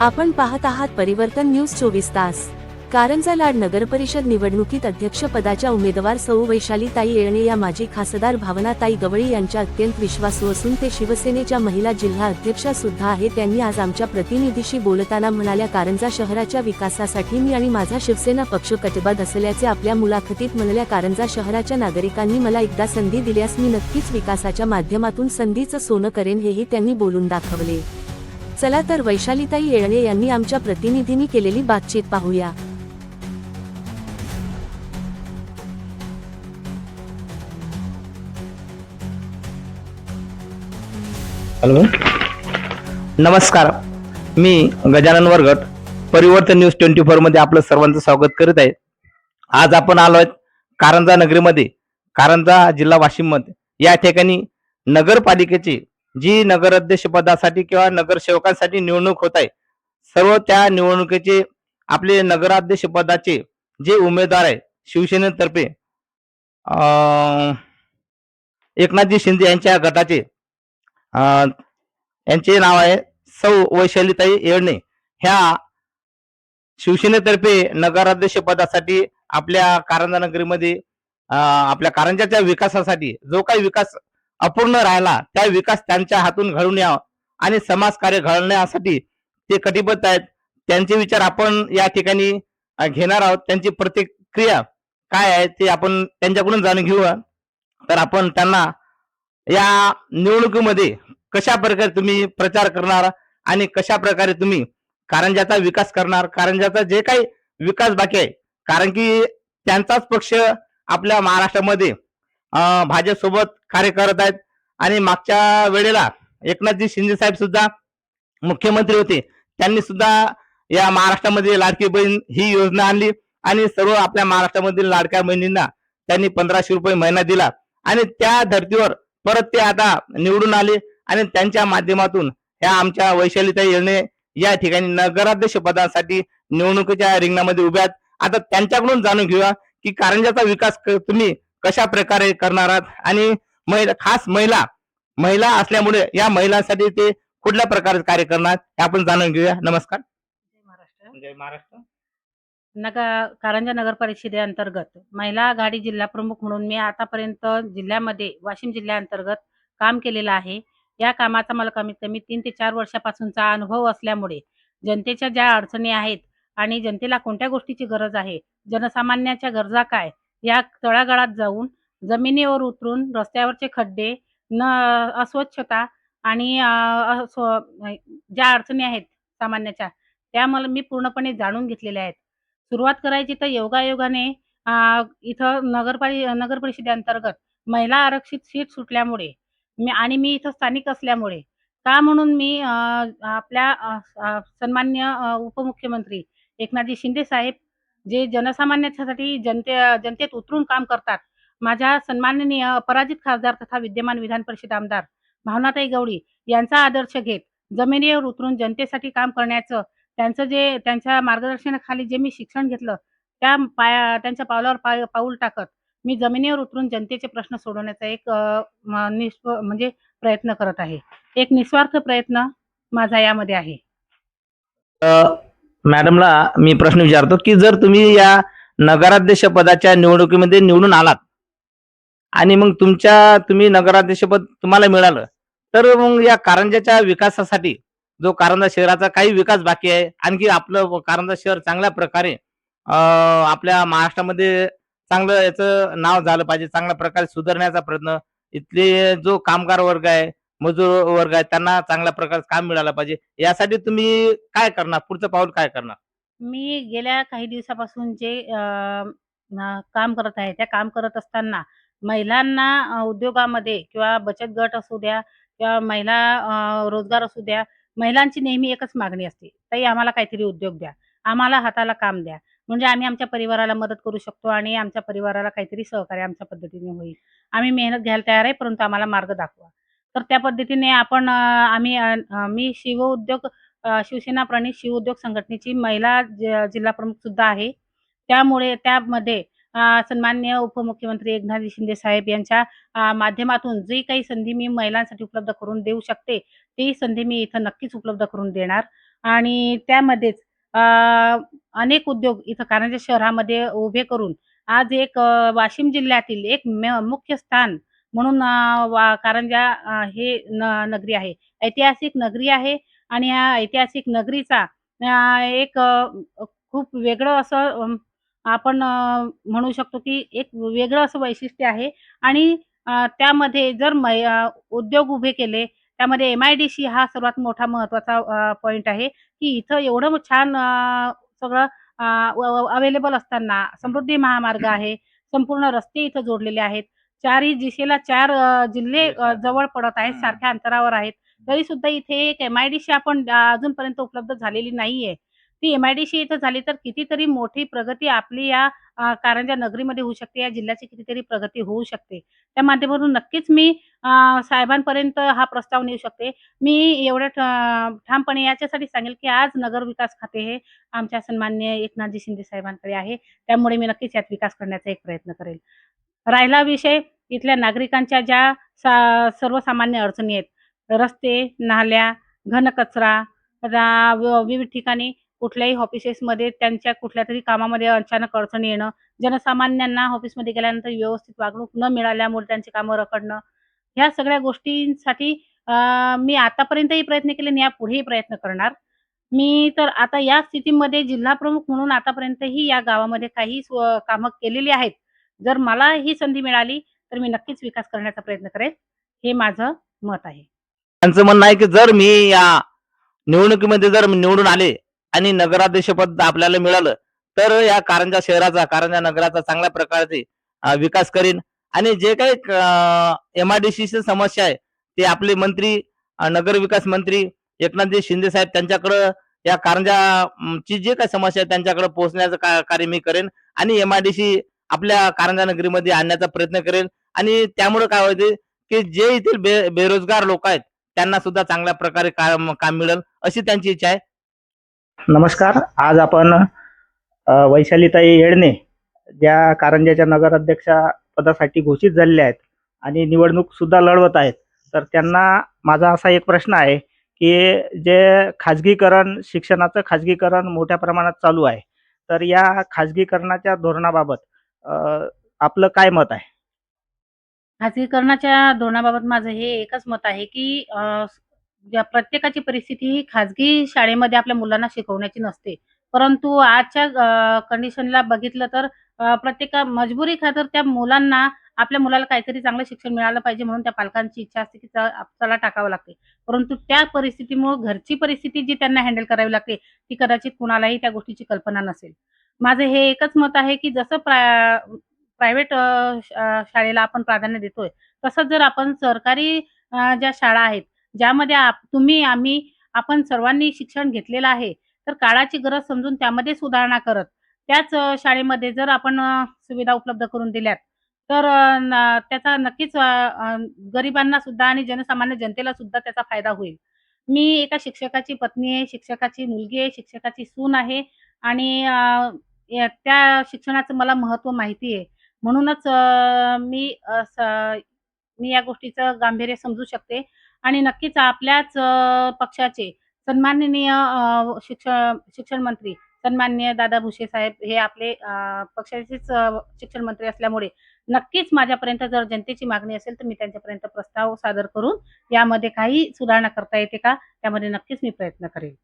आपण पाहत आहात परिवर्तन न्यूज चोवीस तास. कारंजा लाड नगरपरिषद निवडणुकीत अध्यक्षपदाच्या उमेदवार सौ वैशालीताई येळणे या माजी खासदार भावनाताई गवळी यांच्या अत्यंत विश्वासू असून ते शिवसेनेच्या महिला जिल्हा अध्यक्षा सुद्धा आहेत. त्यांनी आज आमच्या प्रतिनिधीशी बोलताना म्हणाल्या कारंजा शहराच्या विकासासाठी मी आणि माझा शिवसेना पक्ष कटिबद्ध असल्याचे आपल्या मुलाखतीत म्हणल्या. कारंजा शहराच्या नागरिकांनी मला एकदा संधी दिल्यास मी नक्कीच विकासाच्या माध्यमातून संधीचं सोनं करेन हेही त्यांनी बोलून दाखवले. चला तर वैशालीताई येळणे यांनी आमच्या प्रतिनिधींनी केलेली बातचीत पाहूया. हॅलो. नमस्कार. मी गजानन वर्गट परिवर्तन न्यूज ट्वेंटी फोरमध्ये आपलं सर्वांचं स्वागत करीत आहे. आज आपण आलो आहेत कारंजा नगरीमध्ये. कारंजा जिल्हा वाशिममध्ये या ठिकाणी नगरपालिकेचे जी नगराध्यक्ष पदासाठी किंवा नगरसेवकांसाठी निवडणूक होत आहे सर्व त्या निवडणुकीचे आपले नगराध्यक्ष पदाचे जे उमेदवार आहे शिवसेनेतर्फे अं, एकनाथजी शिंदे यांच्या गटाचे अं, यांचे नाव आहे सौ वैशालीताई येळणे. ह्या शिवसेनेतर्फे नगराध्यक्ष पदासाठी आपल्या कारंजा नगरीमध्ये आपल्या कारंजाच्या विकासासाठी जो काही विकास अपूर्ण राहिला त्या विकास त्यांच्या हातून घडून यावा आणि समाजकार्य घडण्यासाठी ते कटिबद्ध आहेत. त्यांचे विचार आपण या ठिकाणी घेणार आहोत. त्यांची प्रतिक्रिया काय आहे ते आपण त्यांच्याकडून जाणून घेऊया. तर आपण त्यांना या निवडणुकीमध्ये कशा प्रकारे तुम्ही प्रचार करणार आणि कशा प्रकारे तुम्ही कारंजाचा विकास करणार? कारंजाचा जे काही विकास बाकी आहे कारण की त्यांचाच पक्ष आपल्या महाराष्ट्रामध्ये भाजपसोबत कार्य करत आहेत. आणि मागच्या वेळेला एकनाथजी शिंदे साहेब सुद्धा मुख्यमंत्री होते. त्यांनी सुद्धा या महाराष्ट्रामध्ये लाडकी बहीण ही योजना आणली. आणि सर्व आपल्या महाराष्ट्रामधील लाडक्या बहिणींना त्यांनी पंधराशे रुपये महिना दिला. आणि त्या धर्तीवर परत ते आता निवडून आले. आणि त्यांच्या माध्यमातून ह्या आमच्या वैशालीताई येणे या ठिकाणी नगराध्यक्ष पदासाठी निवडणुकीच्या रिंगणामध्ये उभ्या आहेत. आता त्यांच्याकडून जाणून घेऊया की कारंजाचा विकास तुम्ही कशा प्रकारे करणार आहात? आणि महिला खास महिला महिला असल्यामुळे या महिलांसाठी ते कुठल्या प्रकारे कार्य करणार हे आपण जाणून घेऊया. नमस्कार. जय महाराष्ट्र. नगर कारंजा नगर परिषदेअंतर्गत महिला आघाडी जिल्हा प्रमुख म्हणून मी आतापर्यंत जिल्ह्यामध्ये वाशिम जिल्ह्याअंतर्गत काम केलेलं आहे. या कामाचा मला कमीत कमी तीन ते चार वर्षापासूनचा अनुभव असल्यामुळे जनतेच्या ज्या अडचणी आहेत आणि जनतेला कोणत्या गोष्टीची गरज आहे? जनसामान्याच्या गरजा काय? या तळागाळात जाऊन जमिनीवर उतरून रस्त्यावरचे खड्डे न अस्वच्छता आणि ज्या अडचणी आहेत सामान्याच्या त्या मला मी पूर्णपणे जाणून घेतलेल्या आहेत. सुरुवात करायची तर योगायोगाने इथं नगरपालि नगर परिषदेअंतर्गत महिला आरक्षित सीट सुटल्यामुळे मी आणि मी इथं स्थानिक असल्यामुळे का म्हणून मी आपल्या सन्मान्य उपमुख्यमंत्री एकनाथजी शिंदे साहेब जे जनसामान्यासाठी जनते जनतेत उतरून काम करतात माझ्या सन्माननीय पराजित खासदार तथा विद्यमान विधान परिषद आमदार भावनाताई गवळी यांचा आदर्श घेत जमिनीवर उतरून जनतेसाठी काम करण्याचं त्यांचं जे त्यांच्या मार्गदर्शनाखाली जे मी शिक्षण घेतलं त्या पाया त्यांच्या पावलावर पाय पाऊल टाकत मी जमिनीवर उतरून जनतेचे प्रश्न सोडवण्याचा एक निस्व म्हणजे प्रयत्न करत आहे. एक निस्वार्थ प्रयत्न माझा यामध्ये आहे. मॅडमला मी प्रश्न विचारतो की जर तुम्ही या नगराध्यक्ष पदाच्या निवडणुकीमध्ये निवडून आलात आणि मग तुमच्या तुम्ही नगराध्यक्ष पद तुम्हाला मिळालं तर मग या कारंजाच्या विकासासाठी जो कारंजा शहराचा काही विकास बाकी आहे आणखी आपलं कारंजा शहर चांगल्या प्रकारे आपल्या महाराष्ट्रामध्ये चांगलं याचं नाव झालं पाहिजे चांगल्या प्रकारे सुधारण्याचा प्रयत्न इथले जो कामगार वर्ग आहे मजूर वर्ग आहे त्यांना चांगल्या प्रकारचं काम मिळालं पाहिजे. यासाठी तुम्ही काय करणार? पुढचं पाऊल काय करणार? मी गेल्या काही दिवसापासून जे काम करत आहे, त्या काम करत असताना महिलांना उद्योगामध्ये किंवा बचत गट असू द्या किंवा महिला रोजगार असू द्या, महिलांची नेहमी एकच मागणी असते, "ताई आम्हाला काहीतरी उद्योग द्या, आम्हाला हाताला काम द्या, म्हणजे आम्ही आमच्या परिवाराला मदत करू शकतो आणि आमच्या परिवाराला काहीतरी सहकार्य आमच्या पद्धतीने होईल. आम्ही मेहनत घ्यायला तयार आहे, परंतु आम्हाला मार्ग दाखवा." तर त्या पद्धतीने आपण आम्ही मी शिवउद्योग उद्योग शिवसेना प्रणित शिवउद्योग संघटनेची महिला जिल्हा प्रमुख सुद्धा आहे. त्यामुळे त्यामध्ये सन्मान्य सन्माननीय उपमुख्यमंत्री एकनाथजी शिंदे साहेब यांच्या माध्यमातून जी काही संधी मी महिलांसाठी उपलब्ध करून देऊ शकते, ती संधी मी इथं नक्कीच उपलब्ध करून देणार. आणि त्यामध्येच अनेक उद्योग इथं कारंजा शहरामध्ये उभे करून आज एक वाशिम जिल्ह्यातील एक म मुख्य स्थान म्हणून वा कारंजा हे न नगरी आहे. ऐतिहासिक नगरी आहे आणि या ऐतिहासिक नगरीचा एक खूप वेगळं असं आपण म्हणू शकतो की एक वेगळं असं वैशिष्ट्य आहे आणि त्यामध्ये जर मै उद्योग उभे केले, त्यामध्ये एम-आय-डी-सी हा सर्वात मोठा महत्त्वाचा पॉइंट आहे, की इथं एवढं छान सगळं अवेलेबल असताना समृद्धी महामार्ग आहे, संपूर्ण रस्ते इथं जोडलेले आहेत. चारही दिशेला 4 अ, जिल्हे जवळ पडत आहेत, सारख्या अंतरावर आहेत. तरी सुद्धा इथे एक एम-आय-डी-सी आपण अजूनपर्यंत उपलब्ध झालेली नाहीये. ती एम-आय-डी-सी इथं झाली तर कितीतरी मोठी प्रगती आपली या कारंजा नगरीमध्ये होऊ शकते. या जिल्ह्याची कितीतरी प्रगती होऊ शकते. त्या माध्यमातून नक्कीच मी साहेबांपर्यंत हा प्रस्ताव नेऊ शकते. मी एवढं ठ ठामपणे याच्यासाठी सांगेल, की आज नगर विकास खाते हे आमच्या सन्माननीय एकनाथजी शिंदे साहेबांकडे आहे. त्यामुळे मी नक्कीच यात विकास करण्याचा एक प्रयत्न करेल. राहिला विषय इथल्या नागरिकांच्या ज्या सा सर्वसामान्य अडचणी आहेत. रस्ते, नाल्या, घनकचरा, विविध ठिकाणी कुठल्याही ऑफिसेसमध्ये त्यांच्या कुठल्या तरी कामामध्ये अचानक अडचण येणं, जनसामान्यांना ऑफिसमध्ये गेल्यानंतर व्यवस्थित वागणूक न मिळाल्यामुळे त्यांची कामं रखडणं, ह्या सगळ्या गोष्टींसाठी मी आतापर्यंतही प्रयत्न केले आणि यापुढेही प्रयत्न करणार. मी तर आता या स्थितीमध्ये जिल्हा प्रमुख म्हणून आतापर्यंतही या गावामध्ये काही स्व कामं केलेली आहेत. जर मला ही संधी मिळाली, तर मी नक्कीच विकास करण्याचा प्रयत्न करेन. हे माझं मत आहे. त्यांचं म्हणणं आहे, की जर मी या निवडणुकीमध्ये जर निवडून आले आणि नगराध्यक्षपद आपल्याला मिळालं, तर या कारंजा शहराचा, कारंजा नगराचा चांगल्या प्रकारचे विकास करीन आणि जे काही अ, एम-आय-डी-सीची समस्या आहे, ते आपले मंत्री नगर नगरविकास मंत्री एकनाथजी शिंदे साहेब त्यांच्याकडं या कारंजा जे ची काही समस्या आहे त्यांच्याकडे पोहोचण्याचं कार्य मी करेन आणि एम आय डीशी आपल्या कारंजा नगरीमध्ये आणण्याचा प्रयत्न करेन. आणि त्यामुळे काय होते, की जे येथील बे बेरोजगार लोक आहेत, त्यांना सुद्धा चांगल्या प्रकारे काम काम मिळेल, अशी त्यांची इच्छा आहे. नमस्कार. आज आपण वैशालीताई येडणे ज्या कारंजाच्या नगराध्यक्षा पदासाठी घोषित झालेल्या आहेत आणि निवडणूक सुद्धा लढवत आहेत. तर त्यांना माझा असा एक प्रश्न आहे की जे खाजगीकरण शिक्षणाचं खाजगीकरण मोठ्या प्रमाणात चालू आहे तर या खाजगीकरणाच्या धोरणाबाबत आपलं काय मत आहे खाजगीकरणाच्या धोरणाबाबत माझं हे एकच मत आहे, की ज्या प्रत्येकाची परिस्थिती ही खाजगी शाळेमध्ये आपल्या मुलांना शिकवण्याची नसते. परंतु आजच्या कंडिशनला बघितलं तर प्रत्येका मजबुरी खातर त्या मुलांना आपल्या मुलाला काहीतरी चांगलं शिक्षण मिळालं पाहिजे म्हणून त्या पालकांची इच्छा असते, की चला टाकावं लागते. परंतु त्या परिस्थितीमुळं घरची परिस्थिती जी त्यांना हँडल करावी लागते, ती कदाचित कुणालाही त्या गोष्टीची कल्पना नसेल. माझं हे एकच मत आहे, की जसं प्रा प्रायव्हेट शाळेला आपण प्राधान्य देतोय, तसंच जर आपण सरकारी ज्या शाळा आहेत, ज्यामध्ये आप तुम्ही, आम्ही, आपण सर्वांनी शिक्षण घेतलेलं आहे, तर काळाची गरज समजून त्यामध्ये सुधारणा करत, त्याच शाळेमध्ये जर आपण सुविधा उपलब्ध करून दिल्यात, तर अ, न त्याचा नक्कीच अ, अ, गरिबांना सुद्धा आणि जनसामान्य जनतेला सुद्धा त्याचा फायदा होईल. मी एका शिक्षकाची पत्नी आहे, शिक्षकाची मुलगी आहे, शिक्षकाची सून आहे आणि अ, त्या शिक्षणाचं मला महत्त्व माहिती आहे. म्हणूनच अ, मी स मी या गोष्टीचं गांभीर्य समजू शकते आणि नक्कीच आपल्याच अ, पक्षाचे सन्माननीय अ, शिक्ष शिक्षण मंत्री सन्मान्य दादा भुसे साहेब हे आपले पक्षाचेच शिक्षण मंत्री असल्यामुळे नक्कीच माझ्यापर्यंत जर जनतेची मागणी असेल तर मी त्यांच्यापर्यंत प्रस्ताव सादर करून यामध्ये काही सुधारणा करता येते का? त्यामध्ये नक्कीच मी प्रयत्न करेन.